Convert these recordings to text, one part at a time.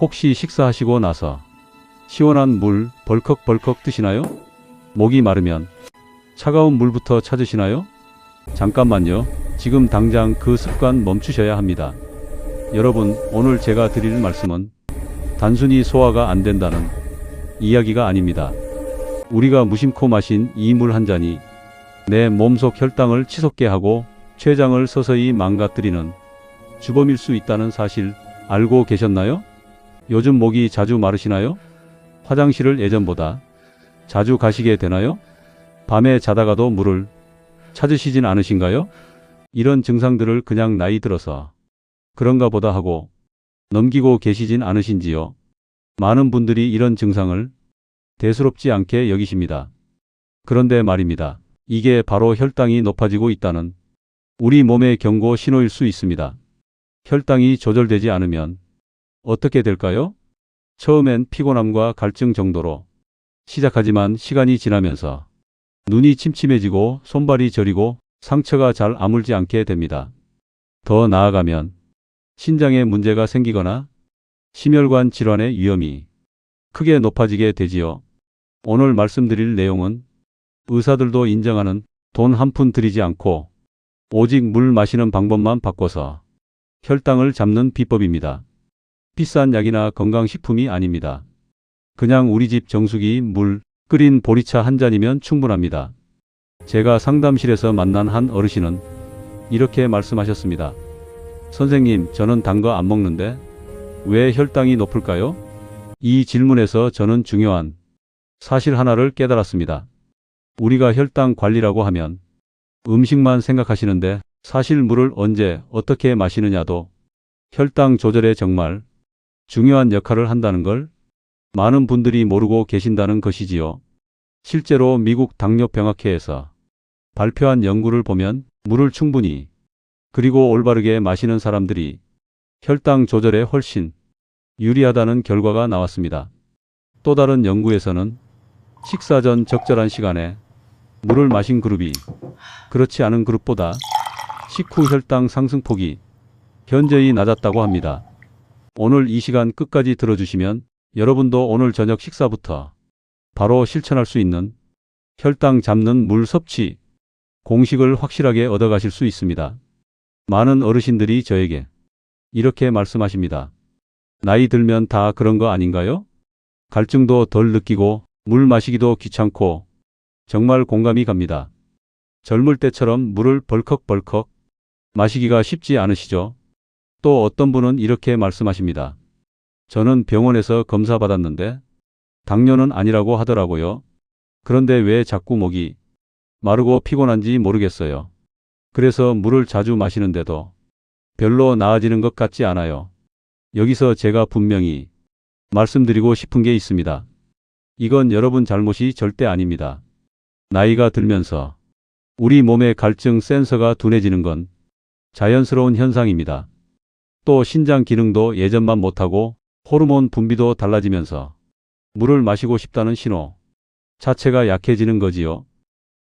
혹시 식사하시고 나서 시원한 물 벌컥벌컥 드시나요? 목이 마르면 차가운 물부터 찾으시나요? 잠깐만요. 지금 당장 그 습관 멈추셔야 합니다. 여러분, 오늘 제가 드릴 말씀은 단순히 소화가 안 된다는 이야기가 아닙니다. 우리가 무심코 마신 이 물 한 잔이 내 몸속 혈당을 치솟게 하고 췌장을 서서히 망가뜨리는 주범일 수 있다는 사실 알고 계셨나요? 요즘 목이 자주 마르시나요? 화장실을 예전보다 자주 가시게 되나요? 밤에 자다가도 물을 찾으시진 않으신가요? 이런 증상들을 그냥 나이 들어서 그런가 보다 하고 넘기고 계시진 않으신지요? 많은 분들이 이런 증상을 대수롭지 않게 여기십니다. 그런데 말입니다. 이게 바로 혈당이 높아지고 있다는 우리 몸의 경고 신호일 수 있습니다. 혈당이 조절되지 않으면 어떻게 될까요? 처음엔 피곤함과 갈증 정도로 시작하지만 시간이 지나면서 눈이 침침해지고 손발이 저리고 상처가 잘 아물지 않게 됩니다. 더 나아가면 신장에 문제가 생기거나 심혈관 질환의 위험이 크게 높아지게 되지요. 오늘 말씀드릴 내용은 의사들도 인정하는 돈 한 푼 들이지 않고 오직 물 마시는 방법만 바꿔서 혈당을 잡는 비법입니다. 비싼 약이나 건강식품이 아닙니다. 그냥 우리 집 정수기 물 끓인 보리차 한 잔이면 충분합니다. 제가 상담실에서 만난 한 어르신은 이렇게 말씀하셨습니다. 선생님, 저는 단 거 안 먹는데 왜 혈당이 높을까요? 이 질문에서 저는 중요한 사실 하나를 깨달았습니다. 우리가 혈당 관리라고 하면 음식만 생각하시는데 사실 물을 언제 어떻게 마시느냐도 혈당 조절에 정말 중요한 역할을 한다는 걸 많은 분들이 모르고 계신다는 것이지요. 실제로 미국 당뇨병학회에서 발표한 연구를 보면 물을 충분히 그리고 올바르게 마시는 사람들이 혈당 조절에 훨씬 유리하다는 결과가 나왔습니다. 또 다른 연구에서는 식사 전 적절한 시간에 물을 마신 그룹이 그렇지 않은 그룹보다 식후 혈당 상승폭이 현저히 낮았다고 합니다. 오늘 이 시간 끝까지 들어주시면 여러분도 오늘 저녁 식사부터 바로 실천할 수 있는 혈당 잡는 물 섭취 공식을 확실하게 얻어가실 수 있습니다. 많은 어르신들이 저에게 이렇게 말씀하십니다. 나이 들면 다 그런 거 아닌가요? 갈증도 덜 느끼고 물 마시기도 귀찮고 정말 공감이 갑니다. 젊을 때처럼 물을 벌컥벌컥 마시기가 쉽지 않으시죠? 또 어떤 분은 이렇게 말씀하십니다. 저는 병원에서 검사 받았는데 당뇨는 아니라고 하더라고요. 그런데 왜 자꾸 목이 마르고 피곤한지 모르겠어요. 그래서 물을 자주 마시는데도 별로 나아지는 것 같지 않아요. 여기서 제가 분명히 말씀드리고 싶은 게 있습니다. 이건 여러분 잘못이 절대 아닙니다. 나이가 들면서 우리 몸의 갈증 센서가 둔해지는 건 자연스러운 현상입니다. 또 신장 기능도 예전만 못하고 호르몬 분비도 달라지면서 물을 마시고 싶다는 신호 자체가 약해지는 거지요.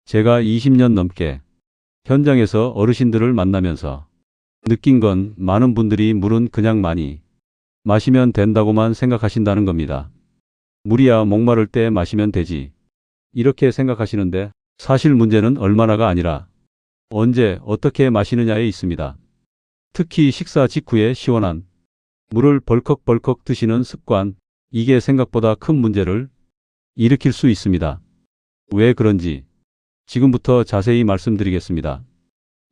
제가 20년 넘게 현장에서 어르신들을 만나면서 느낀 건 많은 분들이 물은 그냥 많이 마시면 된다고만 생각하신다는 겁니다. 물이야 목마를 때 마시면 되지. 이렇게 생각하시는데 사실 문제는 얼마나가 아니라 언제 어떻게 마시느냐에 있습니다. 특히 식사 직후에 시원한 물을 벌컥벌컥 드시는 습관, 이게 생각보다 큰 문제를 일으킬 수 있습니다. 왜 그런지 지금부터 자세히 말씀드리겠습니다.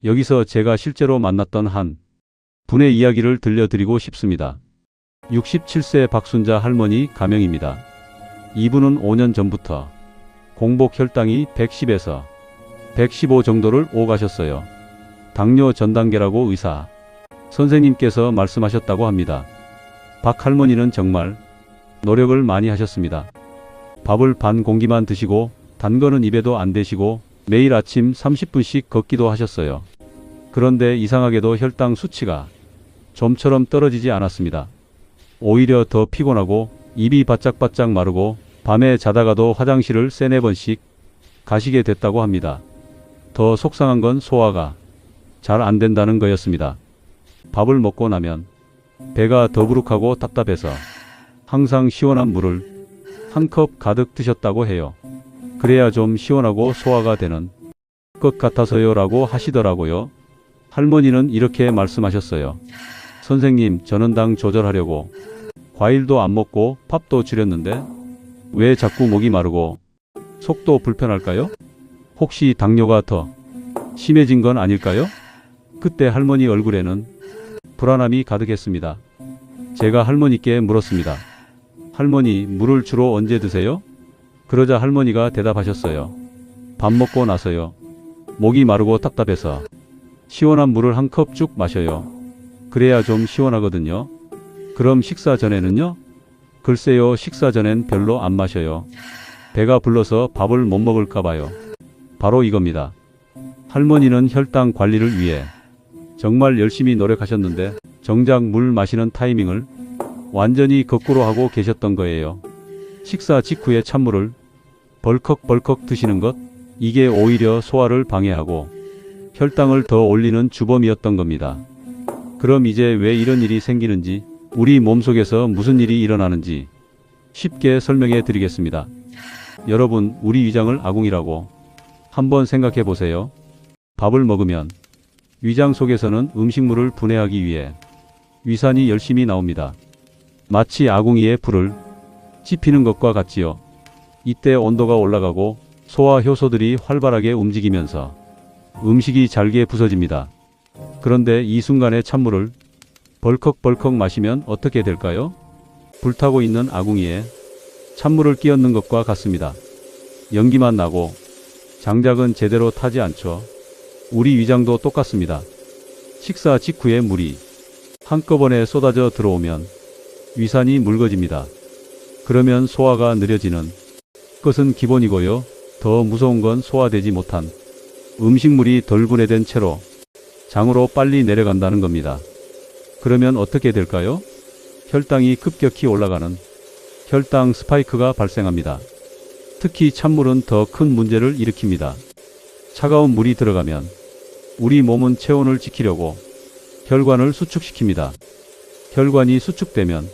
여기서 제가 실제로 만났던 한 분의 이야기를 들려드리고 싶습니다. 67세 박순자 할머니 가명입니다. 이분은 5년 전부터 공복 혈당이 110에서 115 정도를 오가셨어요. 당뇨 전 단계라고 의사 선생님께서 말씀하셨다고 합니다. 박 할머니는 정말 노력을 많이 하셨습니다. 밥을 반 공기만 드시고 단 거는 입에도 안 대시고 매일 아침 30분씩 걷기도 하셨어요. 그런데 이상하게도 혈당 수치가 좀처럼 떨어지지 않았습니다. 오히려 더 피곤하고 입이 바짝바짝 마르고 밤에 자다가도 화장실을 세네 번씩 가시게 됐다고 합니다. 더 속상한 건 소화가 잘 안 된다는 거였습니다. 밥을 먹고 나면 배가 더부룩하고 답답해서 항상 시원한 물을 한 컵 가득 드셨다고 해요. 그래야 좀 시원하고 소화가 되는 것 같아서요 라고 하시더라고요. 할머니는 이렇게 말씀하셨어요. 선생님, 저는 당 조절하려고 과일도 안 먹고 밥도 줄였는데 왜 자꾸 목이 마르고 속도 불편할까요? 혹시 당뇨가 더 심해진 건 아닐까요? 그때 할머니 얼굴에는 불안함이 가득했습니다. 제가 할머니께 물었습니다. 할머니, 물을 주로 언제 드세요? 그러자 할머니가 대답하셨어요. 밥 먹고 나서요. 목이 마르고 답답해서 시원한 물을 한 컵 쭉 마셔요. 그래야 좀 시원하거든요. 그럼 식사 전에는요? 글쎄요, 식사 전엔 별로 안 마셔요. 배가 불러서 밥을 못 먹을까 봐요. 바로 이겁니다. 할머니는 혈당 관리를 위해 정말 열심히 노력하셨는데 정작 물 마시는 타이밍을 완전히 거꾸로 하고 계셨던 거예요. 식사 직후에 찬물을 벌컥벌컥 드시는 것, 이게 오히려 소화를 방해하고 혈당을 더 올리는 주범이었던 겁니다. 그럼 이제 왜 이런 일이 생기는지, 우리 몸속에서 무슨 일이 일어나는지 쉽게 설명해 드리겠습니다. 여러분, 우리 위장을 아궁이라고 한번 생각해 보세요. 밥을 먹으면 위장 속에서는 음식물을 분해하기 위해 위산이 열심히 나옵니다. 마치 아궁이에 불을 지피는 것과 같지요. 이때 온도가 올라가고 소화 효소들이 활발하게 움직이면서 음식이 잘게 부서집니다. 그런데 이 순간에 찬물을 벌컥벌컥 마시면 어떻게 될까요? 불타고 있는 아궁이에 찬물을 끼얹는 것과 같습니다. 연기만 나고 장작은 제대로 타지 않죠. 우리 위장도 똑같습니다. 식사 직후에 물이 한꺼번에 쏟아져 들어오면 위산이 묽어집니다. 그러면 소화가 느려지는 것은 기본이고요. 더 무서운 건 소화되지 못한 음식물이 덜 분해된 채로 장으로 빨리 내려간다는 겁니다. 그러면 어떻게 될까요? 혈당이 급격히 올라가는 혈당 스파이크가 발생합니다. 특히 찬물은 더 큰 문제를 일으킵니다. 차가운 물이 들어가면 우리 몸은 체온을 지키려고 혈관을 수축시킵니다. 혈관이 수축되면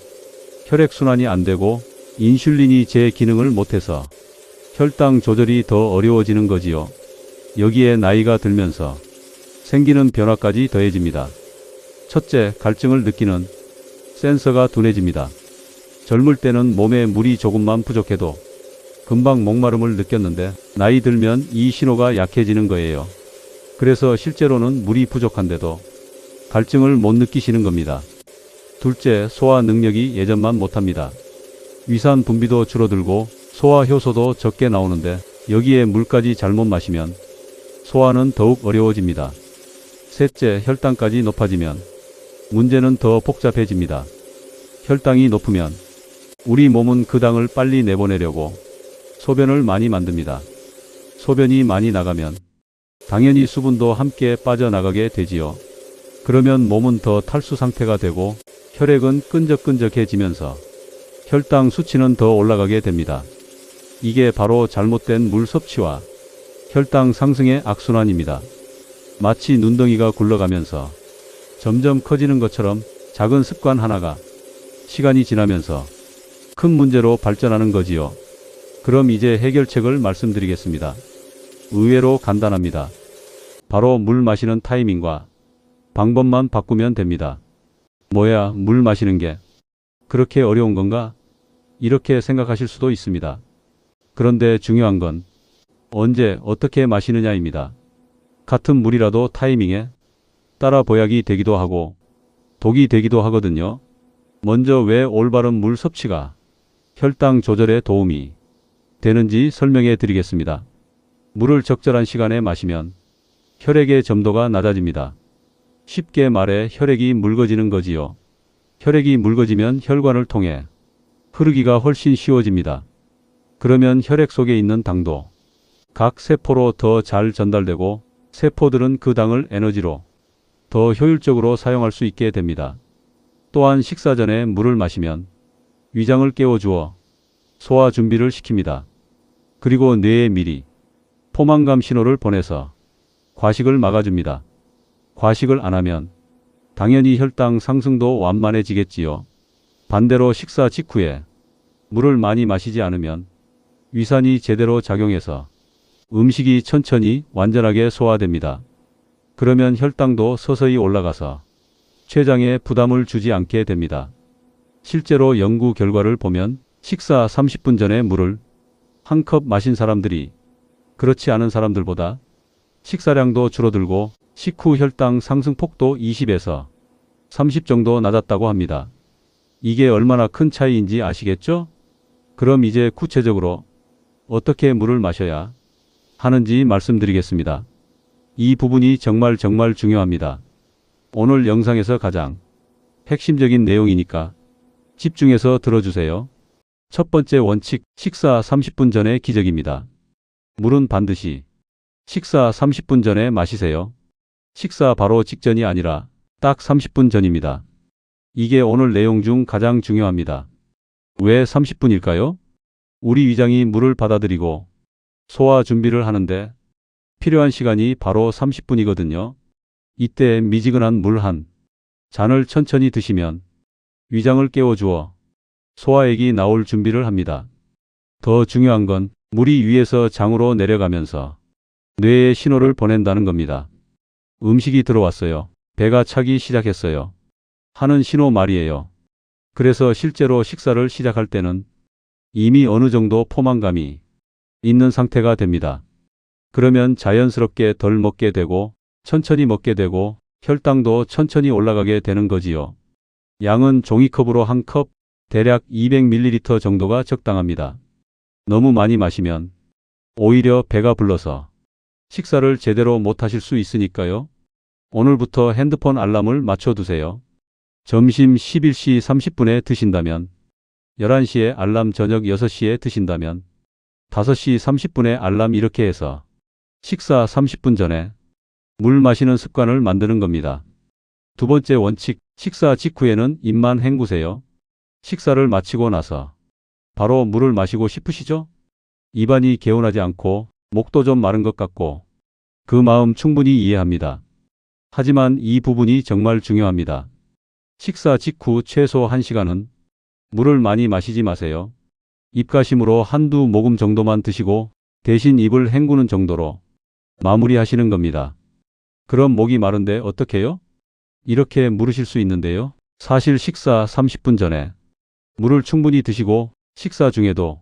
혈액순환이 안 되고 인슐린이 제 기능을 못해서 혈당 조절이 더 어려워지는 거지요. 여기에 나이가 들면서 생기는 변화까지 더해집니다. 첫째, 갈증을 느끼는 센서가 둔해집니다. 젊을 때는 몸에 물이 조금만 부족해도 금방 목마름을 느꼈는데 나이 들면 이 신호가 약해지는 거예요. 그래서 실제로는 물이 부족한데도 갈증을 못 느끼시는 겁니다. 둘째, 소화 능력이 예전만 못합니다. 위산 분비도 줄어들고 소화 효소도 적게 나오는데 여기에 물까지 잘못 마시면 소화는 더욱 어려워집니다. 셋째, 혈당까지 높아지면 문제는 더 복잡해집니다. 혈당이 높으면 우리 몸은 그 당을 빨리 내보내려고 소변을 많이 만듭니다. 소변이 많이 나가면 당연히 수분도 함께 빠져나가게 되지요. 그러면 몸은 더 탈수 상태가 되고 혈액은 끈적끈적해지면서 혈당 수치는 더 올라가게 됩니다. 이게 바로 잘못된 물 섭취와 혈당 상승의 악순환입니다. 마치 눈덩이가 굴러가면서 점점 커지는 것처럼 작은 습관 하나가 시간이 지나면서 큰 문제로 발전하는 거지요. 그럼 이제 해결책을 말씀드리겠습니다. 의외로 간단합니다. 바로 물 마시는 타이밍과 방법만 바꾸면 됩니다. 뭐야, 물 마시는 게 그렇게 어려운 건가? 이렇게 생각하실 수도 있습니다. 그런데 중요한 건 언제 어떻게 마시느냐입니다. 같은 물이라도 타이밍에 따라 보약이 되기도 하고 독이 되기도 하거든요. 먼저 왜 올바른 물 섭취가 혈당 조절에 도움이 되는지 설명해 드리겠습니다. 물을 적절한 시간에 마시면 혈액의 점도가 낮아집니다. 쉽게 말해 혈액이 묽어지는 거지요. 혈액이 묽어지면 혈관을 통해 흐르기가 훨씬 쉬워집니다. 그러면 혈액 속에 있는 당도 각 세포로 더 잘 전달되고 세포들은 그 당을 에너지로 더 효율적으로 사용할 수 있게 됩니다. 또한 식사 전에 물을 마시면 위장을 깨워주어 소화 준비를 시킵니다. 그리고 뇌에 미리 포만감 신호를 보내서 과식을 막아줍니다. 과식을 안 하면 당연히 혈당 상승도 완만해지겠지요. 반대로 식사 직후에 물을 많이 마시지 않으면 위산이 제대로 작용해서 음식이 천천히 완전하게 소화됩니다. 그러면 혈당도 서서히 올라가서 췌장에 부담을 주지 않게 됩니다. 실제로 연구 결과를 보면 식사 30분 전에 물을 한 컵 마신 사람들이 그렇지 않은 사람들보다 식사량도 줄어들고 식후 혈당 상승폭도 20에서 30 정도 낮았다고 합니다. 이게 얼마나 큰 차이인지 아시겠죠? 그럼 이제 구체적으로 어떻게 물을 마셔야 하는지 말씀드리겠습니다. 이 부분이 정말 정말 중요합니다. 오늘 영상에서 가장 핵심적인 내용이니까 집중해서 들어주세요. 첫 번째 원칙, 식사 30분 전에 기적입니다. 물은 반드시 식사 30분 전에 마시세요. 식사 바로 직전이 아니라 딱 30분 전입니다. 이게 오늘 내용 중 가장 중요합니다. 왜 30분일까요? 우리 위장이 물을 받아들이고 소화 준비를 하는데 필요한 시간이 바로 30분이거든요. 이때 미지근한 물 한 잔을 천천히 드시면 위장을 깨워주어 소화액이 나올 준비를 합니다. 더 중요한 건 물이 위에서 장으로 내려가면서 뇌에 신호를 보낸다는 겁니다. 음식이 들어왔어요. 배가 차기 시작했어요. 하는 신호 말이에요. 그래서 실제로 식사를 시작할 때는 이미 어느 정도 포만감이 있는 상태가 됩니다. 그러면 자연스럽게 덜 먹게 되고 천천히 먹게 되고 혈당도 천천히 올라가게 되는 거지요. 양은 종이컵으로 한 컵, 대략 200ml 정도가 적당합니다. 너무 많이 마시면 오히려 배가 불러서 식사를 제대로 못 하실 수 있으니까요. 오늘부터 핸드폰 알람을 맞춰두세요. 점심 11시 30분에 드신다면 11시에 알람 저녁 6시에 드신다면 5시 30분에 알람 이렇게 해서 식사 30분 전에 물 마시는 습관을 만드는 겁니다. 두 번째 원칙, 식사 직후에는 입만 헹구세요. 식사를 마치고 나서 바로 물을 마시고 싶으시죠? 입안이 개운하지 않고 목도 좀 마른 것 같고 그 마음 충분히 이해합니다. 하지만 이 부분이 정말 중요합니다. 식사 직후 최소 1시간은 물을 많이 마시지 마세요. 입가심으로 한두 모금 정도만 드시고 대신 입을 헹구는 정도로 마무리하시는 겁니다. 그럼 목이 마른데 어떡해요? 이렇게 물으실 수 있는데요. 사실 식사 30분 전에 물을 충분히 드시고 식사 중에도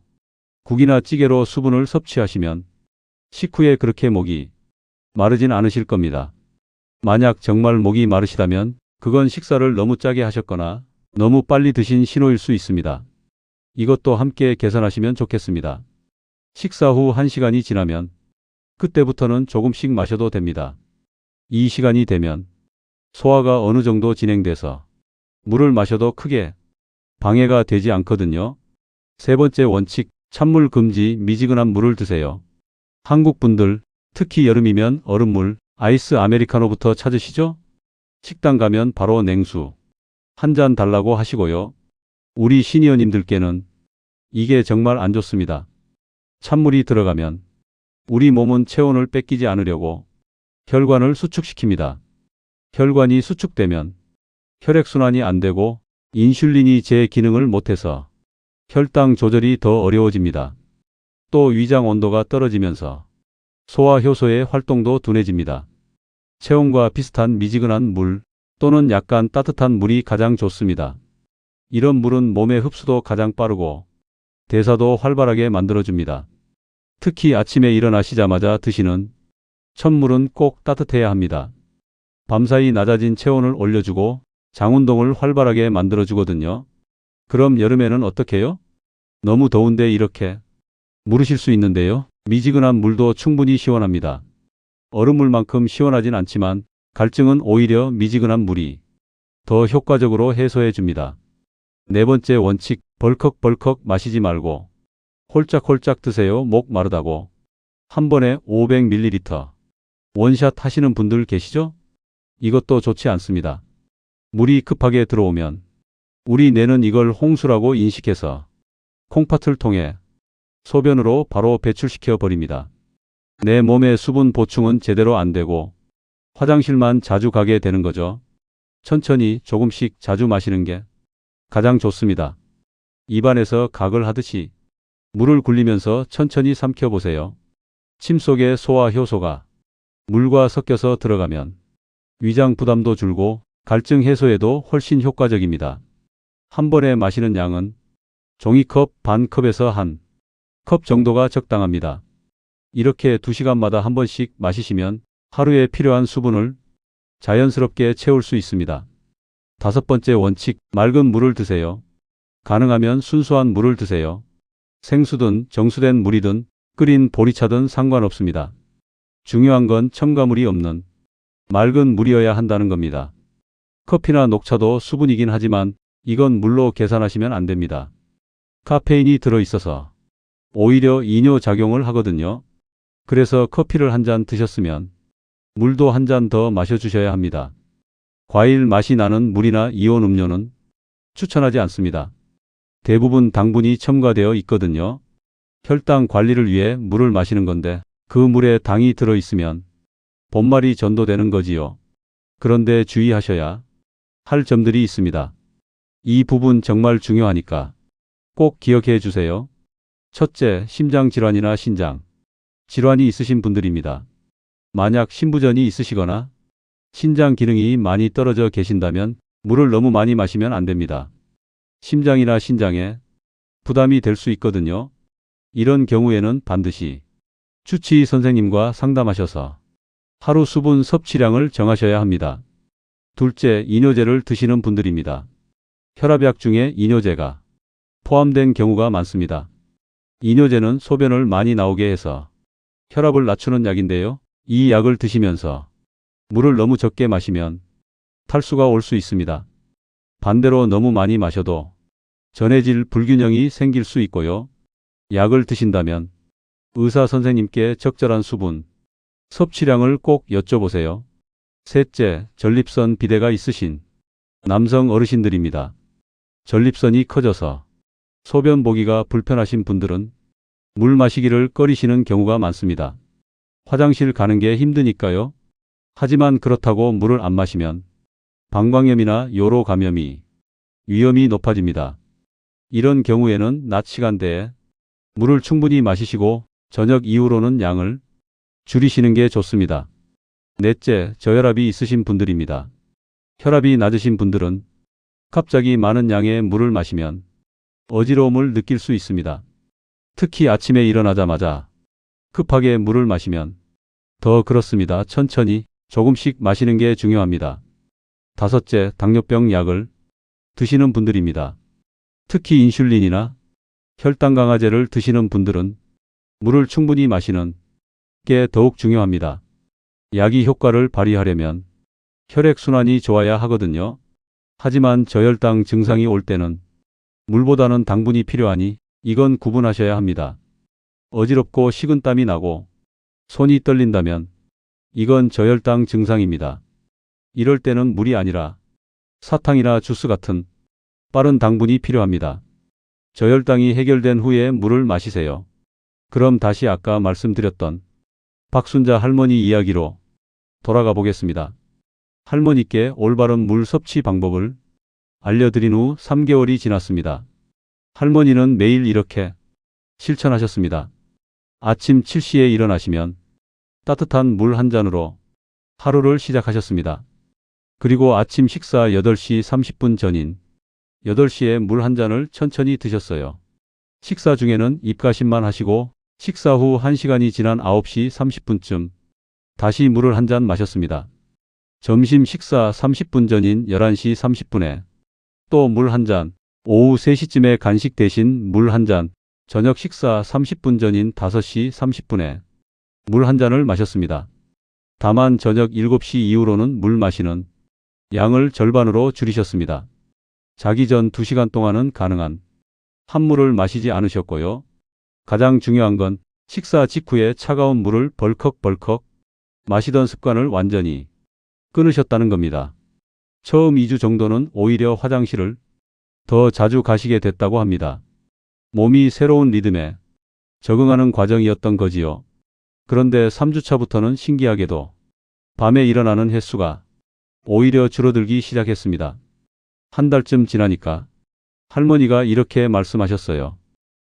국이나 찌개로 수분을 섭취하시면 식후에 그렇게 목이 마르진 않으실 겁니다. 만약 정말 목이 마르시다면 그건 식사를 너무 짜게 하셨거나 너무 빨리 드신 신호일 수 있습니다. 이것도 함께 계산하시면 좋겠습니다. 식사 후 1시간이 지나면 그때부터는 조금씩 마셔도 됩니다. 이 시간이 되면 소화가 어느 정도 진행돼서 물을 마셔도 크게 방해가 되지 않거든요. 세 번째 원칙, 찬물 금지 미지근한 물을 드세요. 한국 분들, 특히 여름이면 얼음물, 아이스 아메리카노부터 찾으시죠? 식당 가면 바로 냉수. 한 잔 달라고 하시고요. 우리 시니어님들께는 이게 정말 안 좋습니다. 찬물이 들어가면 우리 몸은 체온을 뺏기지 않으려고 혈관을 수축시킵니다. 혈관이 수축되면 혈액순환이 안 되고 인슐린이 제 기능을 못해서 혈당 조절이 더 어려워집니다. 또 위장 온도가 떨어지면서 소화 효소의 활동도 둔해집니다. 체온과 비슷한 미지근한 물 또는 약간 따뜻한 물이 가장 좋습니다. 이런 물은 몸의 흡수도 가장 빠르고 대사도 활발하게 만들어줍니다. 특히 아침에 일어나시자마자 드시는 첫물은 꼭 따뜻해야 합니다. 밤사이 낮아진 체온을 올려주고 장운동을 활발하게 만들어주거든요. 그럼 여름에는 어떻게 해요? 너무 더운데 이렇게 물으실 수 있는데요. 미지근한 물도 충분히 시원합니다. 얼음물만큼 시원하진 않지만 갈증은 오히려 미지근한 물이 더 효과적으로 해소해 줍니다. 네 번째 원칙, 벌컥벌컥 마시지 말고 홀짝홀짝 드세요. 목 마르다고. 한 번에 500ml. 원샷 하시는 분들 계시죠? 이것도 좋지 않습니다. 물이 급하게 들어오면 우리 뇌는 이걸 홍수라고 인식해서 콩팥을 통해 소변으로 바로 배출시켜 버립니다. 내 몸의 수분 보충은 제대로 안 되고 화장실만 자주 가게 되는 거죠. 천천히 조금씩 자주 마시는 게 가장 좋습니다. 입안에서 각을 하듯이 물을 굴리면서 천천히 삼켜보세요. 침 속에 소화 효소가 물과 섞여서 들어가면 위장 부담도 줄고 갈증 해소에도 훨씬 효과적입니다. 한 번에 마시는 양은 종이컵 반 컵에서 한 컵 정도가 적당합니다. 이렇게 2시간마다 한 번씩 마시시면 하루에 필요한 수분을 자연스럽게 채울 수 있습니다. 다섯 번째 원칙, 맑은 물을 드세요. 가능하면 순수한 물을 드세요. 생수든 정수된 물이든 끓인 보리차든 상관없습니다. 중요한 건 첨가물이 없는 맑은 물이어야 한다는 겁니다. 커피나 녹차도 수분이긴 하지만 이건 물로 계산하시면 안 됩니다. 카페인이 들어있어서 오히려 이뇨 작용을 하거든요. 그래서 커피를 한 잔 드셨으면 물도 한 잔 더 마셔주셔야 합니다. 과일 맛이 나는 물이나 이온 음료는 추천하지 않습니다. 대부분 당분이 첨가되어 있거든요. 혈당 관리를 위해 물을 마시는 건데 그 물에 당이 들어 있으면 본말이 전도되는 거지요. 그런데 주의하셔야 할 점들이 있습니다. 이 부분 정말 중요하니까 꼭 기억해 주세요. 첫째, 심장 질환이나 신장 질환이 있으신 분들입니다. 만약 신부전이 있으시거나 신장 기능이 많이 떨어져 계신다면 물을 너무 많이 마시면 안 됩니다. 심장이나 신장에 부담이 될 수 있거든요. 이런 경우에는 반드시 주치의 선생님과 상담하셔서 하루 수분 섭취량을 정하셔야 합니다. 둘째, 이뇨제를 드시는 분들입니다. 혈압약 중에 이뇨제가 포함된 경우가 많습니다. 이뇨제는 소변을 많이 나오게 해서 혈압을 낮추는 약인데요. 이 약을 드시면서 물을 너무 적게 마시면 탈수가 올 수 있습니다. 반대로 너무 많이 마셔도 전해질 불균형이 생길 수 있고요. 약을 드신다면 의사 선생님께 적절한 수분, 섭취량을 꼭 여쭤보세요. 셋째, 전립선 비대가 있으신 남성 어르신들입니다. 전립선이 커져서 소변 보기가 불편하신 분들은 물 마시기를 꺼리시는 경우가 많습니다. 화장실 가는 게 힘드니까요. 하지만 그렇다고 물을 안 마시면 방광염이나 요로 감염이 위험이 높아집니다. 이런 경우에는 낮 시간대에 물을 충분히 마시시고 저녁 이후로는 양을 줄이시는 게 좋습니다. 넷째, 저혈압이 있으신 분들입니다. 혈압이 낮으신 분들은 갑자기 많은 양의 물을 마시면 어지러움을 느낄 수 있습니다. 특히 아침에 일어나자마자 급하게 물을 마시면 더 그렇습니다. 천천히 조금씩 마시는 게 중요합니다. 다섯째, 당뇨병 약을 드시는 분들입니다. 특히 인슐린이나 혈당 강화제를 드시는 분들은 물을 충분히 마시는 게 더욱 중요합니다. 약이 효과를 발휘하려면 혈액순환이 좋아야 하거든요. 하지만 저혈당 증상이 올 때는 물보다는 당분이 필요하니 이건 구분하셔야 합니다. 어지럽고 식은땀이 나고 손이 떨린다면 이건 저혈당 증상입니다. 이럴 때는 물이 아니라 사탕이나 주스 같은 빠른 당분이 필요합니다. 저혈당이 해결된 후에 물을 마시세요. 그럼 다시 아까 말씀드렸던 박순자 할머니 이야기로 돌아가 보겠습니다. 할머니께 올바른 물 섭취 방법을 알려드린 후 3개월이 지났습니다. 할머니는 매일 이렇게 실천하셨습니다. 아침 7시에 일어나시면 따뜻한 물 한 잔으로 하루를 시작하셨습니다. 그리고 아침 식사 8시 30분 전인 8시에 물 한 잔을 천천히 드셨어요. 식사 중에는 입가심만 하시고 식사 후 1시간이 지난 9시 30분쯤 다시 물을 한 잔 마셨습니다. 점심 식사 30분 전인 11시 30분에 또 물 한 잔, 오후 3시쯤에 간식 대신 물 한 잔, 저녁 식사 30분 전인 5시 30분에 물 한 잔을 마셨습니다. 다만 저녁 7시 이후로는 물 마시는 양을 절반으로 줄이셨습니다. 자기 전 2시간 동안은 가능한 한물을 마시지 않으셨고요. 가장 중요한 건 식사 직후에 차가운 물을 벌컥벌컥 마시던 습관을 완전히 끊으셨다는 겁니다. 처음 2주 정도는 오히려 화장실을 더 자주 가시게 됐다고 합니다. 몸이 새로운 리듬에 적응하는 과정이었던 거지요. 그런데 3주차부터는 신기하게도 밤에 일어나는 횟수가 오히려 줄어들기 시작했습니다. 한 달쯤 지나니까 할머니가 이렇게 말씀하셨어요.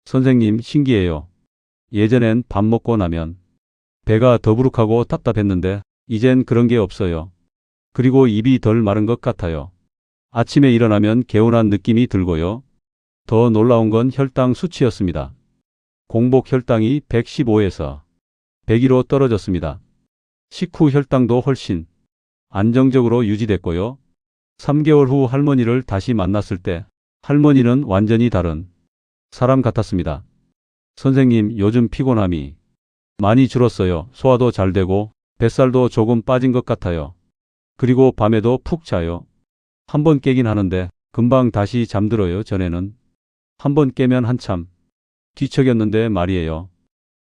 선생님, 신기해요. 예전엔 밥 먹고 나면 배가 더부룩하고 답답했는데 이젠 그런 게 없어요. 그리고 입이 덜 마른 것 같아요. 아침에 일어나면 개운한 느낌이 들고요. 더 놀라운 건 혈당 수치였습니다. 공복 혈당이 115에서 102로 떨어졌습니다. 식후 혈당도 훨씬 안정적으로 유지됐고요. 3개월 후 할머니를 다시 만났을 때 할머니는 완전히 다른 사람 같았습니다. 선생님, 요즘 피곤함이 많이 줄었어요. 소화도 잘 되고 뱃살도 조금 빠진 것 같아요. 그리고 밤에도 푹 자요. 한 번 깨긴 하는데 금방 다시 잠들어요. 전에는 한 번 깨면 한참 뒤척였는데 말이에요.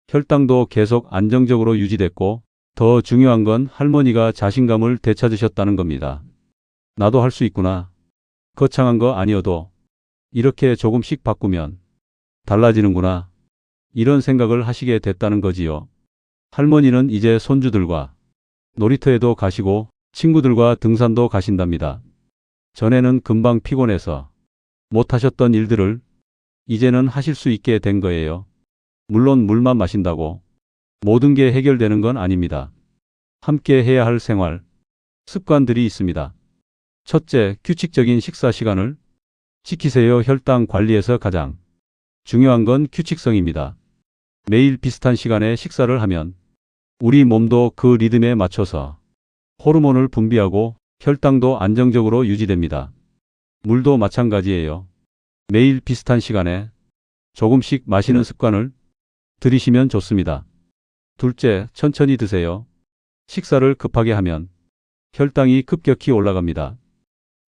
혈당도 계속 안정적으로 유지됐고 더 중요한 건 할머니가 자신감을 되찾으셨다는 겁니다. 나도 할 수 있구나. 거창한 거 아니어도 이렇게 조금씩 바꾸면 달라지는구나. 이런 생각을 하시게 됐다는 거지요. 할머니는 이제 손주들과 놀이터에도 가시고 친구들과 등산도 가신답니다. 전에는 금방 피곤해서 못 하셨던 일들을 이제는 하실 수 있게 된 거예요. 물론 물만 마신다고 모든 게 해결되는 건 아닙니다. 함께 해야 할 생활, 습관들이 있습니다. 첫째, 규칙적인 식사 시간을 지키세요. 혈당 관리에서 가장 중요한 건 규칙성입니다. 매일 비슷한 시간에 식사를 하면 우리 몸도 그 리듬에 맞춰서 호르몬을 분비하고 혈당도 안정적으로 유지됩니다. 물도 마찬가지예요. 매일 비슷한 시간에 조금씩 마시는 습관을 들이시면 좋습니다. 둘째, 천천히 드세요. 식사를 급하게 하면 혈당이 급격히 올라갑니다.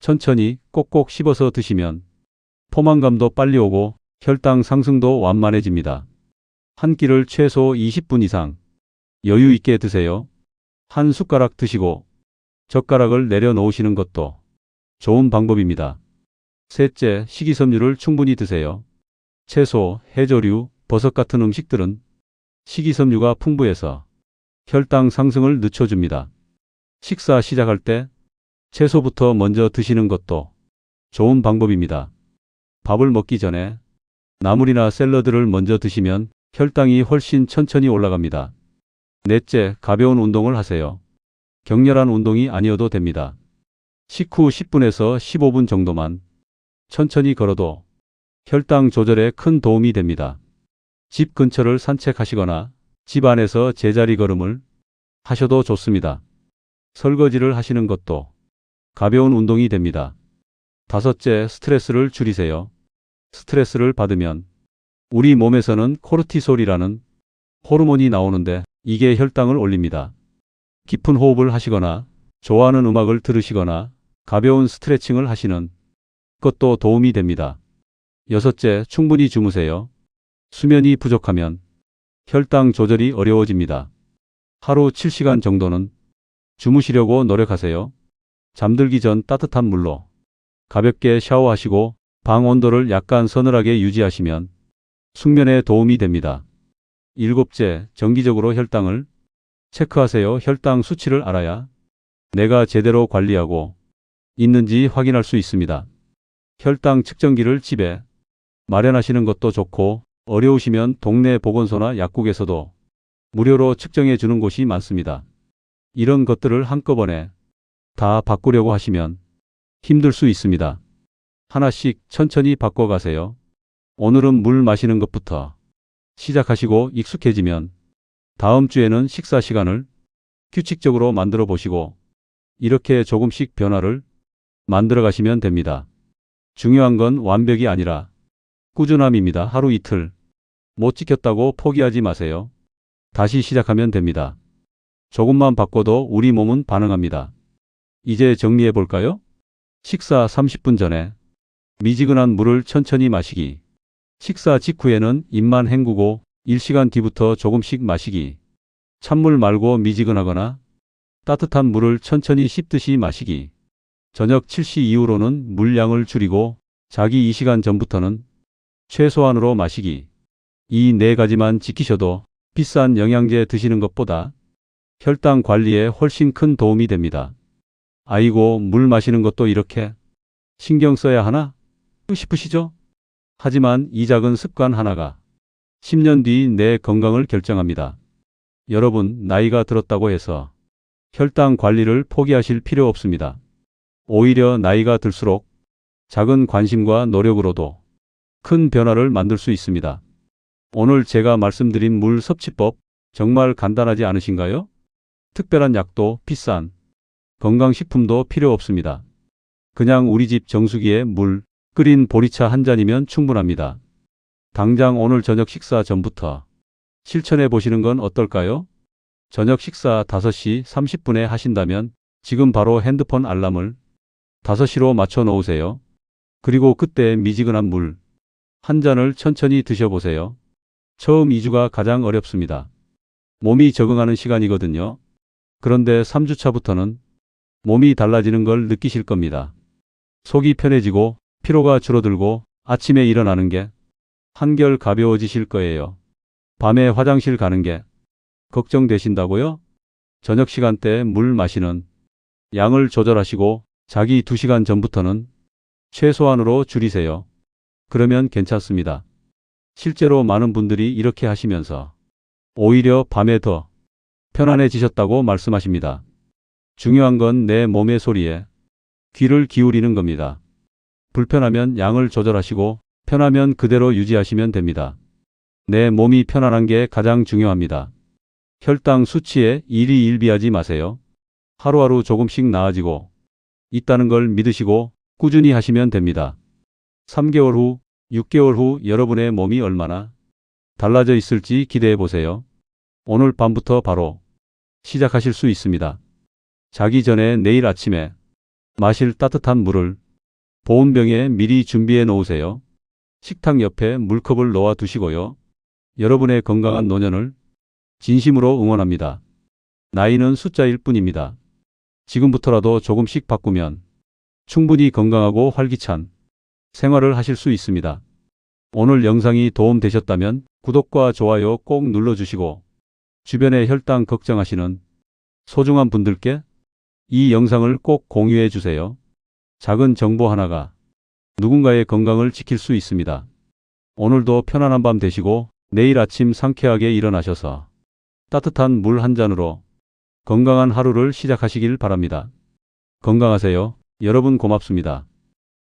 천천히 꼭꼭 씹어서 드시면 포만감도 빨리 오고 혈당 상승도 완만해집니다. 한 끼를 최소 20분 이상 여유 있게 드세요. 한 숟가락 드시고 젓가락을 내려놓으시는 것도 좋은 방법입니다. 셋째, 식이섬유를 충분히 드세요. 채소, 해조류, 버섯 같은 음식들은 식이섬유가 풍부해서 혈당 상승을 늦춰줍니다. 식사 시작할 때 채소부터 먼저 드시는 것도 좋은 방법입니다. 밥을 먹기 전에 나물이나 샐러드를 먼저 드시면 혈당이 훨씬 천천히 올라갑니다. 넷째, 가벼운 운동을 하세요. 격렬한 운동이 아니어도 됩니다. 식후 10분에서 15분 정도만 천천히 걸어도 혈당 조절에 큰 도움이 됩니다. 집 근처를 산책하시거나 집 안에서 제자리 걸음을 하셔도 좋습니다. 설거지를 하시는 것도 가벼운 운동이 됩니다. 다섯째, 스트레스를 줄이세요. 스트레스를 받으면 우리 몸에서는 코르티솔이라는 호르몬이 나오는데 이게 혈당을 올립니다. 깊은 호흡을 하시거나 좋아하는 음악을 들으시거나 가벼운 스트레칭을 하시는 것도 도움이 됩니다. 여섯째, 충분히 주무세요. 수면이 부족하면 혈당 조절이 어려워집니다. 하루 7시간 정도는 주무시려고 노력하세요. 잠들기 전 따뜻한 물로 가볍게 샤워하시고 방 온도를 약간 서늘하게 유지하시면 숙면에 도움이 됩니다. 일곱째, 정기적으로 혈당을 체크하세요. 혈당 수치를 알아야 내가 제대로 관리하고 있는지 확인할 수 있습니다. 혈당 측정기를 집에 마련하시는 것도 좋고 어려우시면 동네 보건소나 약국에서도 무료로 측정해 주는 곳이 많습니다. 이런 것들을 한꺼번에 다 바꾸려고 하시면 힘들 수 있습니다. 하나씩 천천히 바꿔가세요. 오늘은 물 마시는 것부터 시작하시고 익숙해지면 다음 주에는 식사 시간을 규칙적으로 만들어 보시고 이렇게 조금씩 변화를 만들어 가시면 됩니다. 중요한 건 완벽이 아니라 꾸준함입니다. 하루 이틀 못 지켰다고 포기하지 마세요. 다시 시작하면 됩니다. 조금만 바꿔도 우리 몸은 반응합니다. 이제 정리해 볼까요? 식사 30분 전에 미지근한 물을 천천히 마시기. 식사 직후에는 입만 헹구고 1시간 뒤부터 조금씩 마시기. 찬물 말고 미지근하거나 따뜻한 물을 천천히 씹듯이 마시기. 저녁 7시 이후로는 물량을 줄이고 자기 2시간 전부터는 최소한으로 마시기. 이 네 가지만 지키셔도 비싼 영양제 드시는 것보다 혈당 관리에 훨씬 큰 도움이 됩니다. 아이고, 물 마시는 것도 이렇게 신경 써야 하나? 싶으시죠? 하지만 이 작은 습관 하나가 10년 뒤 내 건강을 결정합니다. 여러분, 나이가 들었다고 해서 혈당 관리를 포기하실 필요 없습니다. 오히려 나이가 들수록 작은 관심과 노력으로도 큰 변화를 만들 수 있습니다. 오늘 제가 말씀드린 물 섭취법 정말 간단하지 않으신가요? 특별한 약도 비싼 건강식품도 필요 없습니다. 그냥 우리 집 정수기에 물 끓인 보리차 한 잔이면 충분합니다. 당장 오늘 저녁 식사 전부터 실천해 보시는 건 어떨까요? 저녁 식사 5시 30분에 하신다면 지금 바로 핸드폰 알람을 5시로 맞춰 놓으세요. 그리고 그때 미지근한 물 한 잔을 천천히 드셔보세요. 처음 2주가 가장 어렵습니다. 몸이 적응하는 시간이거든요. 그런데 3주차부터는 몸이 달라지는 걸 느끼실 겁니다. 속이 편해지고 피로가 줄어들고 아침에 일어나는 게 한결 가벼워지실 거예요. 밤에 화장실 가는 게 걱정되신다고요? 저녁 시간대 물 마시는 양을 조절하시고 자기 2시간 전부터는 최소한으로 줄이세요. 그러면 괜찮습니다. 실제로 많은 분들이 이렇게 하시면서 오히려 밤에 더 편안해지셨다고 말씀하십니다. 중요한 건 내 몸의 소리에 귀를 기울이는 겁니다. 불편하면 양을 조절하시고 편하면 그대로 유지하시면 됩니다. 내 몸이 편안한 게 가장 중요합니다. 혈당 수치에 일희일비하지 마세요. 하루하루 조금씩 나아지고 있다는 걸 믿으시고 꾸준히 하시면 됩니다. 3개월 후, 6개월 후 여러분의 몸이 얼마나 달라져 있을지 기대해 보세요. 오늘 밤부터 바로 시작하실 수 있습니다. 자기 전에 내일 아침에 마실 따뜻한 물을 보온병에 미리 준비해 놓으세요. 식탁 옆에 물컵을 놓아 두시고요. 여러분의 건강한 노년을 진심으로 응원합니다. 나이는 숫자일 뿐입니다. 지금부터라도 조금씩 바꾸면 충분히 건강하고 활기찬 생활을 하실 수 있습니다. 오늘 영상이 도움되셨다면 구독과 좋아요 꼭 눌러주시고 주변의 혈당 걱정하시는 소중한 분들께 이 영상을 꼭 공유해 주세요. 작은 정보 하나가 누군가의 건강을 지킬 수 있습니다. 오늘도 편안한 밤 되시고 내일 아침 상쾌하게 일어나셔서 따뜻한 물 한 잔으로 건강한 하루를 시작하시길 바랍니다. 건강하세요. 여러분 고맙습니다.